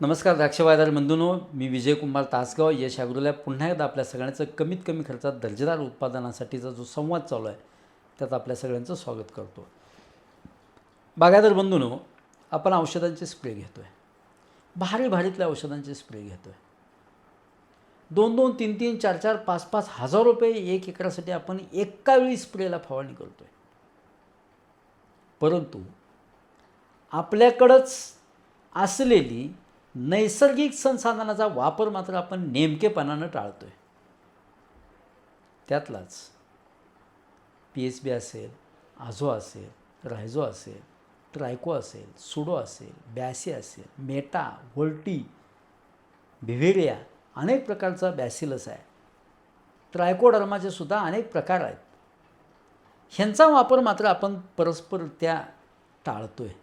नमस्कार द्राक्षबाजार मंदुनो मी विजयकुमार तासगाव. यश ॲग्रोला पुन्हा एकदा आपल्या सगळ्यांचं कमीत कमी खर्चात दर्जेदार उत्पादनासाठीचा जो संवाद चालू आहे त्यात आपल्या सगळ्यांचं स्वागत करतो. बागायदार बंधूनो आपण औषधांचे स्प्रे घेतो आहे भारी भारीतल्या औषधांचे स्प्रे घेतो आहे दोन दोन तीन तीन चार चार पाच पाच हजार रुपये एक एकरासाठी आपण एका वेळी स्प्रेला फवारणी करतो आहे परंतु आपल्याकडंच असलेली नैसर्गिक संसाधनाचा वापर मात्र आपण नेमकेपणानं टाळतो आहे त्यातलाच पी एच बी असेल आझो असेल रायझो असेल ट्रायको असेल सुडो असेल बॅसी असेल मेटा वोल्टी बिव्हेरिया अनेक प्रकारचा बॅसिलस आहे. ट्रायकोडर्माचे सुद्धा अनेक प्रकार आहेत. ह्यांचा वापर मात्र आपण परस्पर त्या टाळतो आहे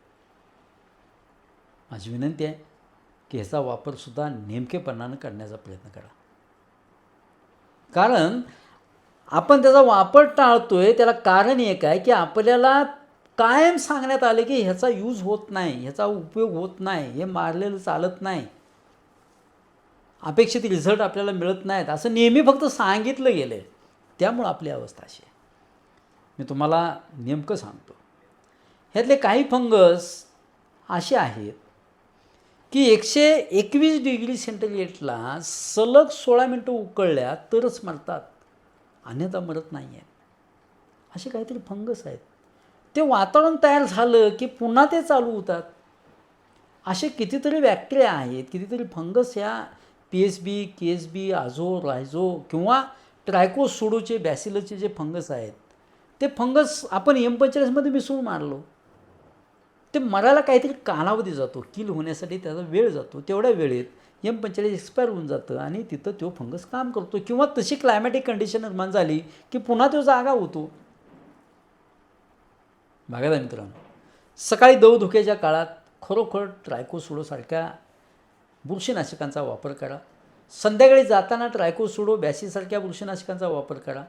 माझी विनंती आहे. की ह्याचा वापरसुद्धा नेमकेपणानं करण्याचा प्रयत्न करा. कारण आपण त्याचा वापर टाळतो आहे त्याला कारण एक आहे की आपल्याला कायम सांगण्यात आले की ह्याचा यूज होत नाही ह्याचा उपयोग होत नाही हे मारलेलं चालत नाही. अपेक्षित रिझल्ट आपल्याला मिळत नाहीत असं नेहमी फक्त सांगितलं गेलं आहे त्यामुळं आपली अवस्था अशी आहे. मी तुम्हाला नेमकं सांगतो. ह्यातले काही फंगस असे आहेत की एकशे एकवीस डिग्री सेंटीग्रेडला सलग सोळा मिनटं उकळल्या तरच मरतात. अन्यथा मरत नाही आहेत असे काहीतरी फंगस आहेत. ते वातावरण तयार झालं की पुन्हा ते चालू होतात. असे कितीतरी बॅक्टेरिया आहेत कितीतरी फंगस ह्या P S B K S B आझो रायझो किंवा ट्रायकोसोडोचे बॅसिलचे जे फंगस आहेत ते फंगस आपण एम पंचेचाळीसमध्ये मिसळून मारलो. ते मरायला काहीतरी कालावधी जातो किल होण्यासाठी त्याचा वेळ जातो तेवढ्या वेळेत एम पंचेचाळीस एक्सपायर होऊन जातं आणि तिथं तो फंगस काम करतो. किंवा तशी क्लायमॅटिक कंडिशन निर्माण झाली की पुन्हा तो जागा होतो. बघा मित्रांनो सकाळी दवधुक्याच्या काळात खरोखर ट्रायकोसुडोसारख्या बुरशीनाशकांचा वापर करा. संध्याकाळी जाताना ट्रायकोसुडो बॅसीसारख्या बुरशीनाशकांचा वापर करा.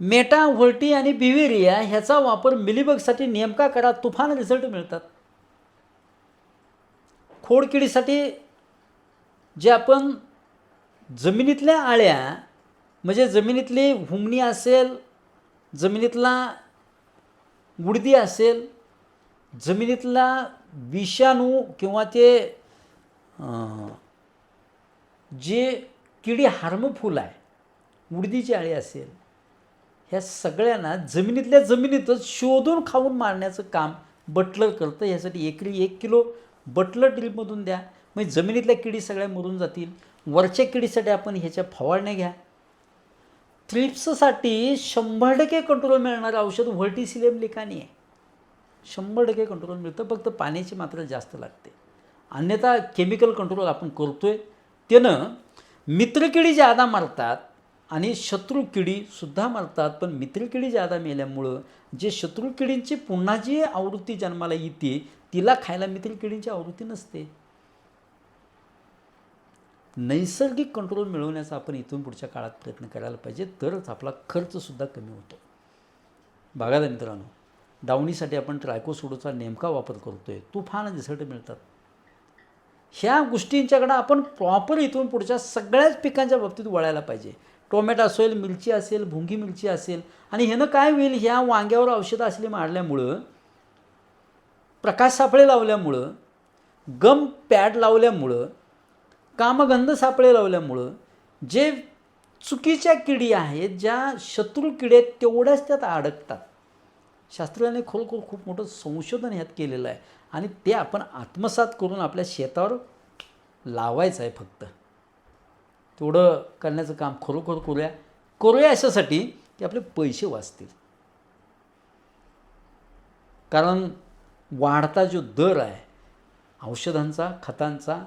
मेटा व्होल्टी आणि बिव्हेरिया ह्याचा वापर मिलीबगसाठी नेमका करा तुफान रिझल्ट मिळतात. खोडकिडीसाठी जे आपण जमिनीतल्या आळ्या म्हणजे जमिनीतली हुमणी असेल जमिनीतला उडदी असेल जमिनीतला विषाणू किंवा ते जे किडी हार्मफुल आहे उडदीची आळी असेल ह्या सगळ्यांना जमिनीतल्या जमिनीतच शोधून खाऊन मारण्याचं काम बटलर करतं. ह्यासाठी एकरी एक किलो बटलर ड्रिपमधून द्या. म्हणजे जमिनीतल्या किडी सगळ्या मरून जातील. वरच्या किडीसाठी आपण ह्याच्या फवारण्या घ्या. थ्रिप्ससाठी शंभर टक्के कंट्रोल मिळणारं औषध व्हर्टिसिलियम लिखाणी आहे. शंभर टक्के कंट्रोल मिळतं. फक्त पाण्याची मात्रा जास्त लागते. अन्यथा केमिकल कंट्रोल आपण करतोय. त्यानं मित्रकिडी ज्यादा मारतात आणि शत्रू किडीसुद्धा मरतात पण मित्रकिडी ज्यादा मेल्यामुळं जे शत्रू किडींची पुन्हा जी आवृत्ती जन्माला येते तिला खायला मित्रकिडींची आवृत्ती नसते. नैसर्गिक कंट्रोल मिळवण्याचा आपण इथून पुढच्या काळात प्रयत्न करायला पाहिजे तरच आपला खर्चसुद्धा कमी होतो. बघायला मित्रांनो डावणीसाठी आपण ट्रायकोसोडोचा नेमका वापर करतो आहे तुफान रिझल्ट मिळतात. ह्या गोष्टींच्याकडं आपण प्रॉपर इथून पुढच्या सगळ्याच पिकांच्या बाबतीत वळायला पाहिजे. टोमॅटो असेल मिरची असेल भुंगी मिरची असेल आणि ह्यानं काय होईल? ह्या वांग्यावर औषधं असली मारल्यामुळं प्रकाश सापळे लावल्यामुळं गम पॅड लावल्यामुळं कामगंध सापळे लावल्यामुळं जे चुकीच्या किडी आहेत ज्या शत्रू किडे आहेत तेवढ्याच त्यात अडकतात. शास्त्रज्ञाने खरोखर खूप मोठं संशोधन ह्यात केलेलं आहे. आणि ते आपण आत्मसात करून आपल्या शेतावर लावायचं आहे फक्त. तेवढं करण्याचं काम खरोखर करूया. करूया अशासाठी की आपले पैसे वाचतील. कारण वाढता जो दर आहे औषधांचा खतांचा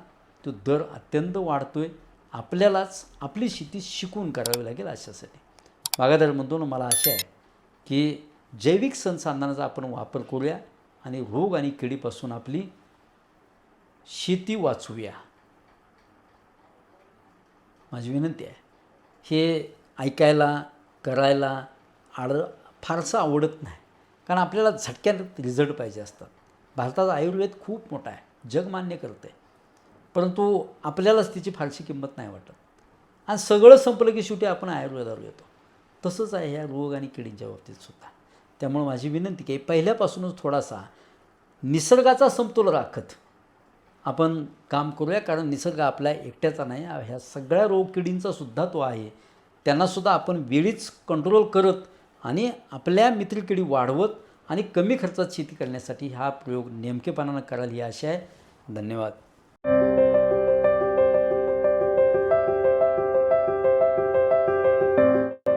तो दर अत्यंत वाढतो आहे आपल्यालाच आपली शेती शिकून करावी लागेल अशासाठी. बागायदार म्हणतो ना मला आशा आहे की जैविक संसाधनाचा आपण वापर करूया आणि रोग आणि किडीपासून आपली शेती वाचवूया माझी विनंती आहे. हे ऐकायला करायला आड फारसं आवडत नाही. कारण आपल्याला झटक्यात रिझल्ट पाहिजे असतात. भारताचा आयुर्वेद खूप मोठा आहे. जग मान्य करते परंतु आपल्यालाच तिची फारशी किंमत नाही वाटत. आणि सगळं संपलं की शेवटी आपण आयुर्वेदावर येतो. तसंच आहे ह्या रोग आणि किडींच्या बाबतीत सुद्धा. त्यामुळे माझी विनंती की पहिल्यापासूनच थोडासा निसर्गाचा समतोल राखत आपण काम करूया कारण निसर्ग आपल्या एकट्याचा नाही. ह्या सगळ्या रोग किडींचा सुद्धा तो आहे. त्यांनासुद्धा आपण वेळीच कंट्रोल करत आणि आपल्या मित्रकिडी वाढवत आणि कमी खर्चात शेती करण्यासाठी हा प्रयोग नेमकेपणानं कराल ही आशा आहे. धन्यवाद.